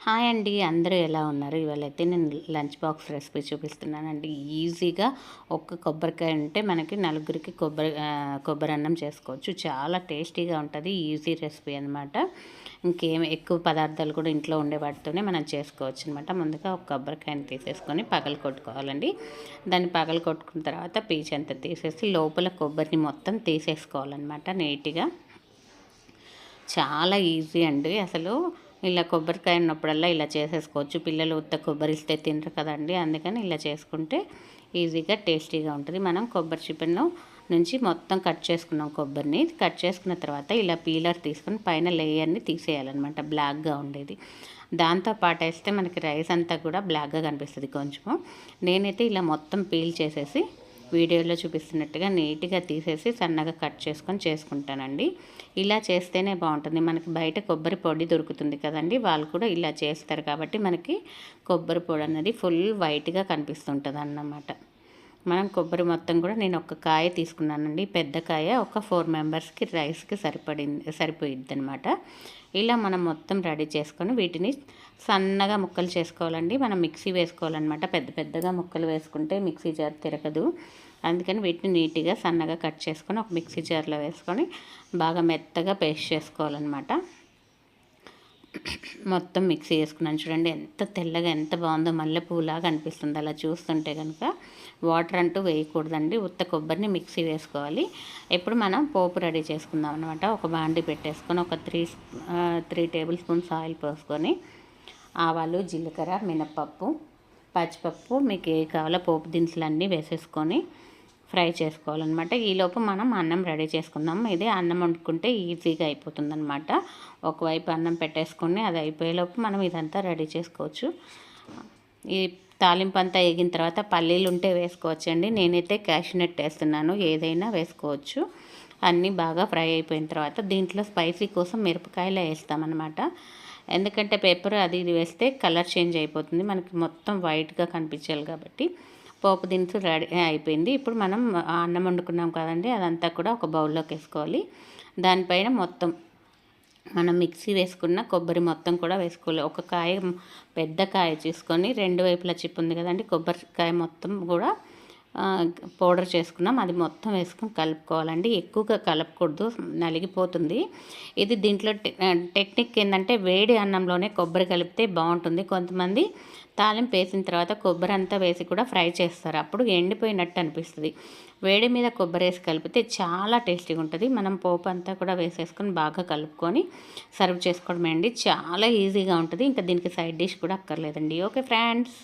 Hi అండి అందరూ ఎలా ఉన్నారు? ఇవాళ అయితే నేను లంచ్ బాక్స్ రెసిపీ చూపిస్తున్నానండి. ఈజీగా ఒక్క కొబ్బరికాయ ఉంటే మనకి నలుగురికి కొబ్బరి కొబ్బరి అన్నం చేసుకోవచ్చు. చాలా టేస్టీగా ఉంటుంది ఈజీ రెసిపీ అనమాట ఇంకేం ఎక్కువ పదార్థాలు కూడా ఇంట్లో ఉండే వాటితోనే మనం చేసుకోవచ్చు అనమాట ముందుగా ఒక కొబ్బరికాయని తీసేసుకొని పగలు కొట్టుకోవాలండి. దాన్ని పగలు కొట్టుకున్న తర్వాత పీచ్ అంతా తీసేసి లోపల కొబ్బరిని మొత్తం తీసేసుకోవాలన్నమాట నీట్గా. చాలా ఈజీ అండి. అసలు ఇలా కొబ్బరికాయ ఉన్నప్పుడల్లా ఇలా చేసేసుకోవచ్చు. పిల్లలు ఉత్త కొబ్బరి ఇస్తే తినరు కదండి. అందుకని ఇలా చేసుకుంటే ఈజీగా టేస్టీగా ఉంటుంది. మనం కొబ్బరి చికెన్ నుంచి మొత్తం కట్ చేసుకున్నాం కొబ్బరిని. కట్ చేసుకున్న తర్వాత ఇలా పీలర్ తీసుకొని పైన లేయర్ని తీసేయాలన్నమాట. బ్లాక్గా ఉండేది. దాంతో పాటు వేస్తే మనకి రైస్ అంతా కూడా బ్లాక్గా కనిపిస్తుంది కొంచెము. నేనైతే ఇలా మొత్తం పీల్ చేసేసి వీడియోలో చూపిస్తున్నట్టుగా నీట్గా తీసేసి సన్నగా కట్ చేసుకొని చేసుకుంటానండి. ఇలా చేస్తేనే బాగుంటుంది. మనకి బయట కొబ్బరి పొడి దొరుకుతుంది కదండి. వాళ్ళు కూడా ఇలా చేస్తారు కాబట్టి మనకి కొబ్బరి పొడి అనేది ఫుల్ వైట్గా కనిపిస్తుంటుంది అన్నమాట మనం కొబ్బరి మొత్తం కూడా నేను ఒక కాయ తీసుకున్నానండి. పెద్ద కాయ ఒక ఫోర్ మెంబర్స్కి రైస్కి సరిపడింది సరిపోయిద్ది అనమాట ఇలా మనం మొత్తం రెడీ చేసుకొని వీటిని సన్నగా ముక్కలు చేసుకోవాలండి. మనం మిక్సీ వేసుకోవాలన్నమాట. పెద్ద పెద్దగా ముక్కలు వేసుకుంటే మిక్సీ జార్ తిరగదు. అందుకని వీటిని నీట్గా సన్నగా కట్ చేసుకొని ఒక మిక్సీ జార్లో వేసుకొని బాగా మెత్తగా పేస్ట్ చేసుకోవాలన్నమాట. మొత్తం మిక్సీ చేసుకున్నాను. చూడండి ఎంత తెల్లగా ఎంత బాగుందో మల్లెపూలాగా అనిపిస్తుంది. అలా చూస్తుంటే కనుక వాటర్ అంటూ వేయకూడదండి. ఉత్త కొబ్బరిని మిక్సీ వేసుకోవాలి. ఎప్పుడు మనం పోపు రెడీ చేసుకుందాం అనమాట ఒక బాండి పెట్టేసుకొని ఒక three three table spoons oil పోసుకొని ఆవాలు జీలకర్ర మినప్పప్పు పచ్చిపప్పు మీకు ఏ కావాలో పోపు దినుసులు అన్నీ వేసేసుకొని ఫ్రై చేసుకోవాలన్నమాట. ఈలోపు మనం అన్నం రెడీ చేసుకుందాం. ఇది అన్నం వండుకుంటే ఈజీగా అయిపోతుందన్నమాట. ఒకవైపు అన్నం పెట్టేసుకొని అది అయిపోయేలోపు మనం ఇదంతా రెడీ చేసుకోవచ్చు. ఈ తాలింపు అంతా వేగిన తర్వాత పల్లీలు ఉంటే వేసుకోవచ్చండి. నేనైతే క్యాషనట్ వేస్తున్నాను. ఏదైనా వేసుకోవచ్చు. అన్నీ బాగా ఫ్రై అయిపోయిన తర్వాత దీంట్లో స్పైసీ కోసం మిరపకాయలు వేస్తామన్నమాట. ఎందుకంటే పేపర్ అది ఇది వేస్తే కలర్ చేంజ్ అయిపోతుంది. మనకి మొత్తం వైట్గా కనిపించాలి కాబట్టి. పోపు దినుసు రెడీ అయిపోయింది. ఇప్పుడు మనం అన్నం వండుకున్నాం కదండి అదంతా కూడా ఒక బౌల్లోకి వేసుకోవాలి. దానిపైన మొత్తం మనం మిక్సీ వేసుకున్న కొబ్బరి మొత్తం కూడా వేసుకోవాలి. ఒక కాయ పెద్ద కాయ తీసుకొని రెండు వైపులా చిప్పు ఉంది కదండి కొబ్బరికాయ మొత్తం కూడా పౌడర్ చేసుకున్నాం. అది మొత్తం వేసుకొని కలుపుకోవాలండి. ఎక్కువగా కలపకూడదు. నలిగిపోతుంది. ఇది దీంట్లో టెక్నిక్ ఏంటంటే వేడి అన్నంలోనే కొబ్బరి కలిపితే బాగుంటుంది. కొంతమంది తాలింపు వేసిన తర్వాత కొబ్బరి అంతా వేసి కూడా ఫ్రై చేస్తారు. అప్పుడు ఎండిపోయినట్టు అనిపిస్తుంది. వేడి మీద కొబ్బరి వేసి కలిపితే చాలా టేస్టీగా ఉంటుంది. మనం పోపు అంతా కూడా వేసేసుకొని బాగా కలుపుకొని సర్వ్ చేసుకోవడమే అండి. చాలా ఈజీగా ఉంటుంది. ఇంకా దీనికి సైడ్ డిష్ కూడా అక్కర్లేదండి. Okay friends.